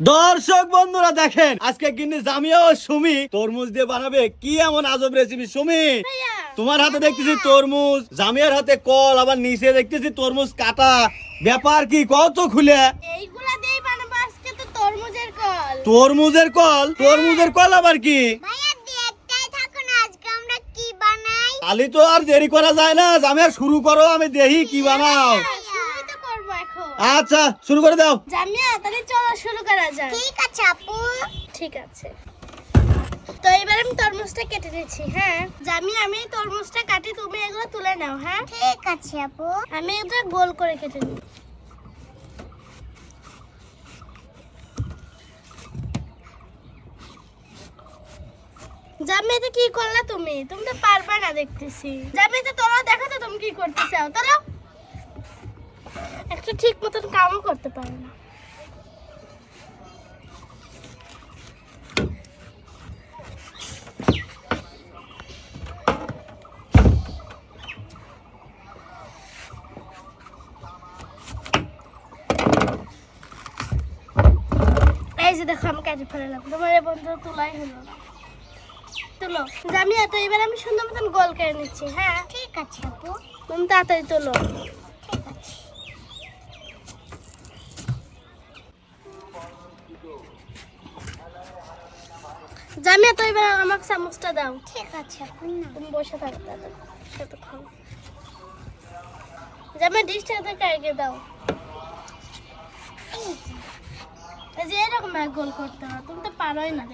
দর্শক বন্ধুরা দেখেন আজকে কিন্তু জামিয়া ও সুমি তরমুজ দিয়ে বানাবে। কি এমন আজব রেসিপি সুমি? তোমার হাতে দেখতেছি তরমুজ জামিয়ার হাতে কল আবার নিচে দেখতেছি তরমুজ কাটা। ব্যাপার কি কত খুলে। তরমুজের কল। তরমুজের কল? আবার কি? খালি তো আর দেরি করা যায় না জামিয়া শুরু করো আমি দেখি কি বানাও। আচ্ছা শুরু করে দাও। জামিয়া তাহলে চলো শুরু করা যাক। ঠিক আছে আপু। ঠিক আছে। তো এবার আমি তরমুজটা কেটে নিচ্ছি হ্যাঁ? জামিয়া আমি তরমুজটা কাটি তুমি এগুলো তুলে নাও হ্যাঁ? ঠিক আছে আপু। আমি এটা গোল করে কেটে নিই। জামিয়াতে কি করলা তুমি? তুমি তো পারবে না দেখতেছি। জামিয়াতে তোরা দেখো তো তুমি কি করতে চাও। তোরা একটা ঠিক মতন কামও করতে পারে না। এই যে দেখো আমি কেটে ফেলাম তোমার এই বন্ধু তোলাই হলো না। তুলো। জামিয়া তো এবার আমি সুন্দর মতন গোল করে নিচ্ছি হ্যাঁ? ঠিক আছে আপু। তুমি তাড়াতাড়ি তোলো। জামিয়া তো এবার আমাকে চামচটা দাও। ঠিক আছে তুমি বসে থাকো দাদা খাও জামা ডিশটা আগে দাও। এই যে। এরকম এক গোল করতে হবে তুমি তো পারোই না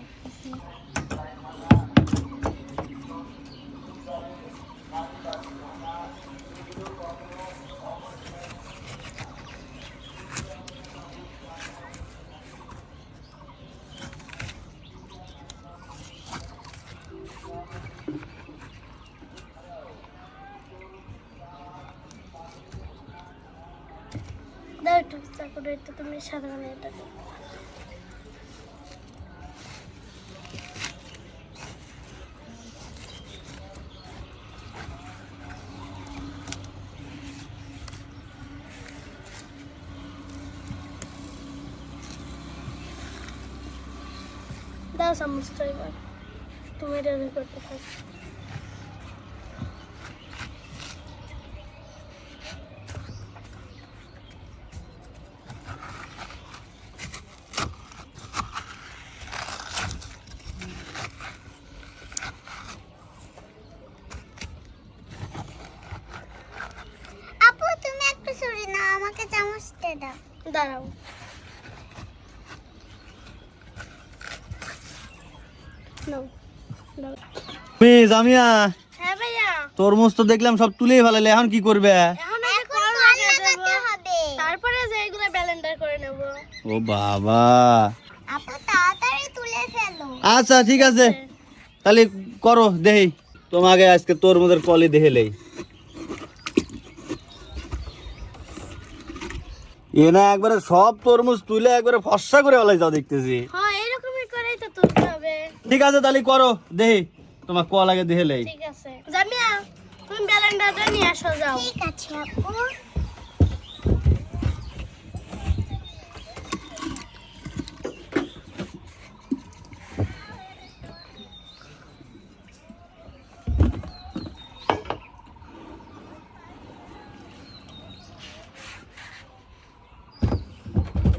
দাও একটু চাকুটা একটু তুমি সাধারণ এটা দাও। চামচটা এবার তুমি এটা করতে থাকো আপু তুমি একটু সরে আমাকে চামচটা দাও। দাঁড়াও। জামিয়া হ্যাঁ তরমুজ তো দেখলাম সব তুলেই ফেলালে এখন কি করবে? এখন এই যে এখন কল কল লাগিয়ে লাগাতে দেবো। হবে। তারপরে যে ব্যালেন্ডার করে নেব। ও বাবা। আপু তাড়াতাড়ি তুলে ফেলো। আচ্ছা ঠিক আছে। তাহলে করো দেহি। তোমাকে আজকে তরমুজের কলি দেহেলেই এ না একবারে সব তরমুজ তুলে একবারে ফর্সা করে ওলাই যাও দেখতেছি। হ্যাঁ এরকমই করেই তো তুলতে হবে। ঠিক আছে তাহলে করো দেহি। তোমার কোয়া লাগে দেহে দেহেলেই ঠিক আছে। জামিয়া তুমি ব্যালেন্ডারটা নিয়ে আসো যাও। ঠিক আছে আপু।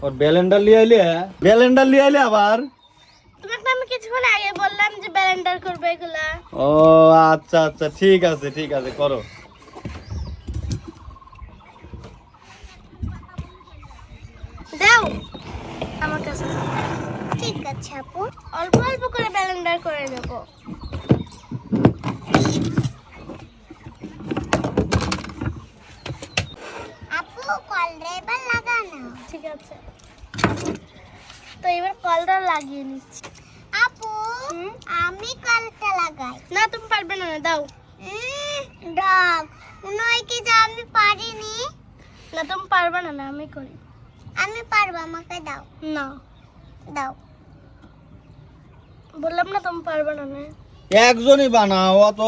ওর ব্যালেন্ডার লিয়ে আইলে? ব্যালেন্ডার লিয়ে আইলে আবার? তোমাকে আমি কিছুক্ষণ আগে বললাম যে ব্যালেন্ডার করবে এগুলা। ও আচ্ছা আচ্ছা ঠিক আছে ঠিক আছে করো। দাও। আমার কাছে ঠিক আছে আপু। অল্প অল্প করে ব্যালেন্ডার করে নেব আপু কল এবার লাগানো ঠিক আছে তো এবার কলটা লাগিয়ে নিচ্ছি আপু হুম? আমি কলটা লাগাই না তুমি পারবে না দাও ডগ নয় কি যে আমি পারিনি না তুমি পারবে না না আমি করি। আমি পারব আমাকে দাও। না। দাও। বললাম না তুমি পারবে না না। একজনই বানাও অত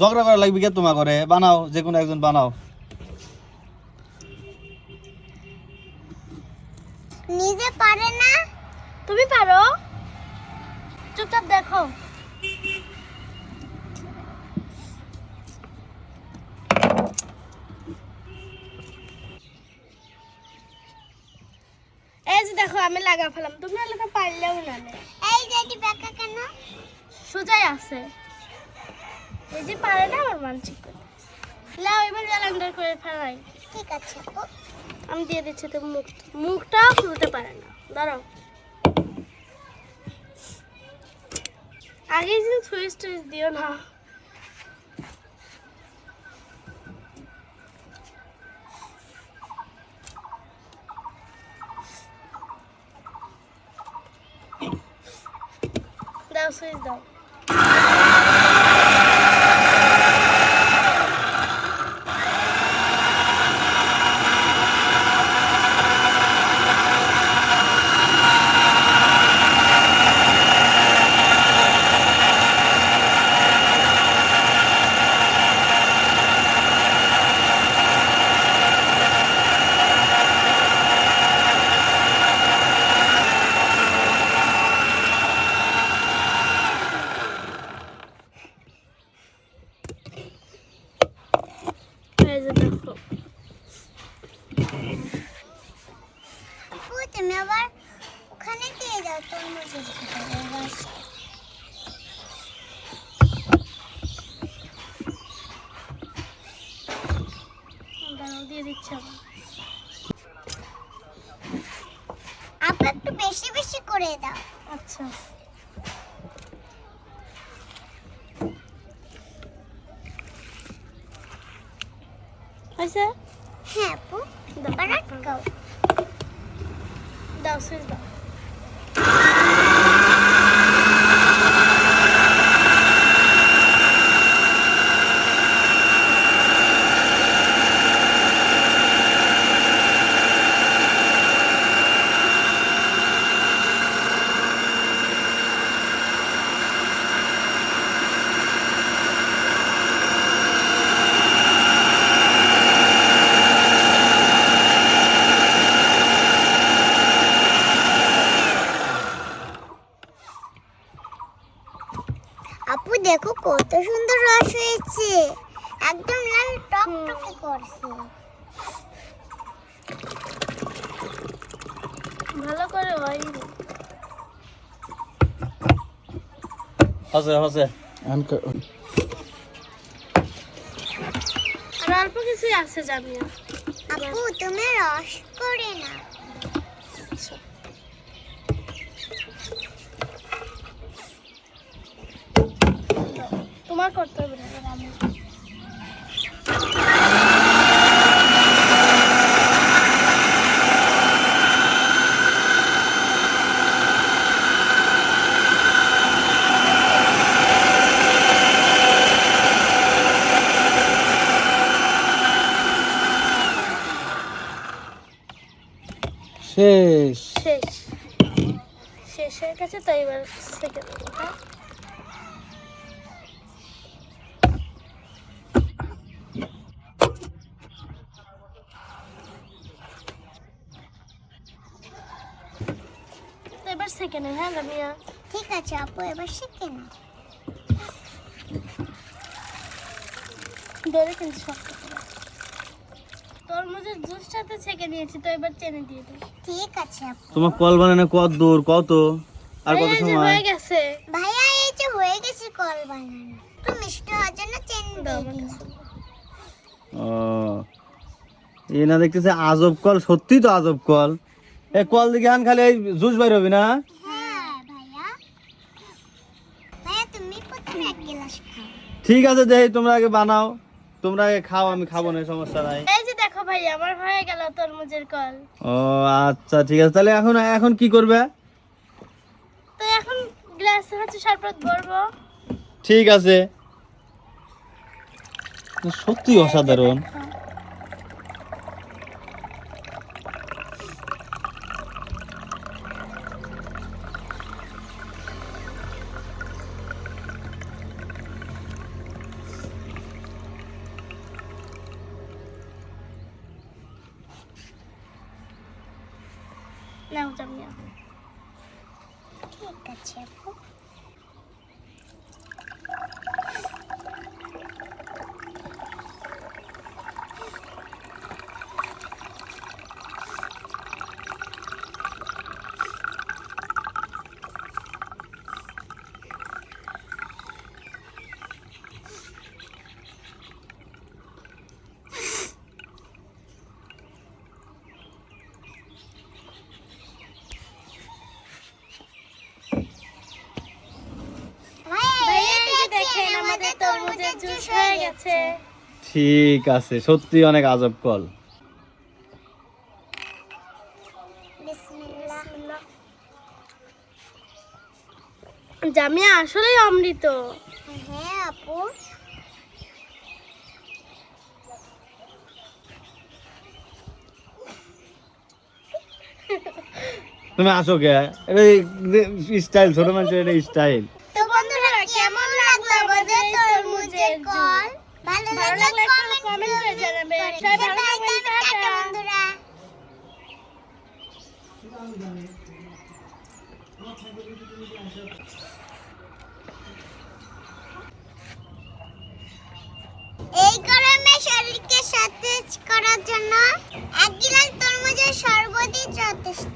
ঝগড়া করা লাগবে কে তোমা করে বানাও যে কোনো একজন বানাও। নিজে পারে না? তুমি পারো। চুপচাপ দেখো এই যে দেখো আমি লাগা ফেলাম। তুমি লাগা পারলেও না। এই যেটি বেকা কেন? সোজাই আছে। এই যে পারে না আমার মানসিক করে। লাও এবার জালান্ডার করে ফেলাই। ঠিক আছে আমি দিয়ে দিচ্ছি তো মুখ। মুখটাও খুলতে পারে না। দাঁড়াও। আগে যে সুইচ টুইচ দিও না। দাও সুইচ দাও এই যে দেখো আপু তুমি আবার ওখানে দিয়ে দাও তরমুজের ভিতরে দিয়ে দিচ্ছি একটু বেশি বেশি করে দাও। আচ্ছা। হয়েছে হ্যাঁ আপু দাও। আবার আটকাও দাও সুইচ আপু দেখো কত সুন্দর রস হয়েছে। একদম লাল টকটকে করছে। ভালো করে হয়নি। আছে আছে আর অল্প কিছুই আছে জামিয়া। আপু তুমি রস করে না আচ্ছা। তোমার করতে হবে শেষ। শেষ। শেষ হয়ে গেছে তো এবার সেকেন্ড সেকেন্ডে হ্যাঁ রামিয়া ঠিক আছে আপু এবার শিখে না ধরে কিন্তু শক্ত তরমুজের জুসটাতে ছেঁকে নিয়েছি তো এবার চেনে দিয়ে দিই। ঠিক আছে আপু। তোমার কল বানানো কত দূর কত? আর কত সময়? হয়ে গেছে। ভাইয়া এই যে হয়ে গেছে কল বানানো। মিষ্টি হওয়ার জন্য চেন দাও। ও এই না দেখতেছে আজব কল সত্যি তো আজব কল। এ কল দিকে আন খালি এই জুস বাইর হবে না হ্যাঁ ভাইয়া ভাইয়া তুমি প্রথমে এক গ্লাস খাও ঠিক আছে দেখি তোমরা আগে বানাও। তোমরা আগে খাও আমি খাব না সমস্যা নাই। এই যে দেখো ভাই আমার হয়ে গেল তরমুজের কল। ও আচ্ছা ঠিক আছে। তাহলে এখন এখন কি করবে? তো এখন গ্লাসে হচ্ছে শরবত ভরবো। ঠিক আছে। সত্যি অসাধারণ। নাও জামিয়া আছে আপু ভাইয়া এই যে দেখেন আমাদের তরমুজের জুস হয়ে গেছে। ঠিক আছে সত্যি অনেক আজব কল। জামিয়া আসলেই অমৃত। হ্যাঁ আপু। তুমি আসো কে এটা স্টাইল ছোট মানুষের এটা স্টাইল তো বন্ধুরা কেমন লাগল আমাদের এই তরমুজের জল ভালো ভালো লাগলে একটা কমেন্ট করে সবাই ভালো থাকবেন টাটা বন্ধুরা। এই গরমে শরীরকে সতেজ করার জন্য এক গিলাস তরমুজের শরবতই যথেষ্ট।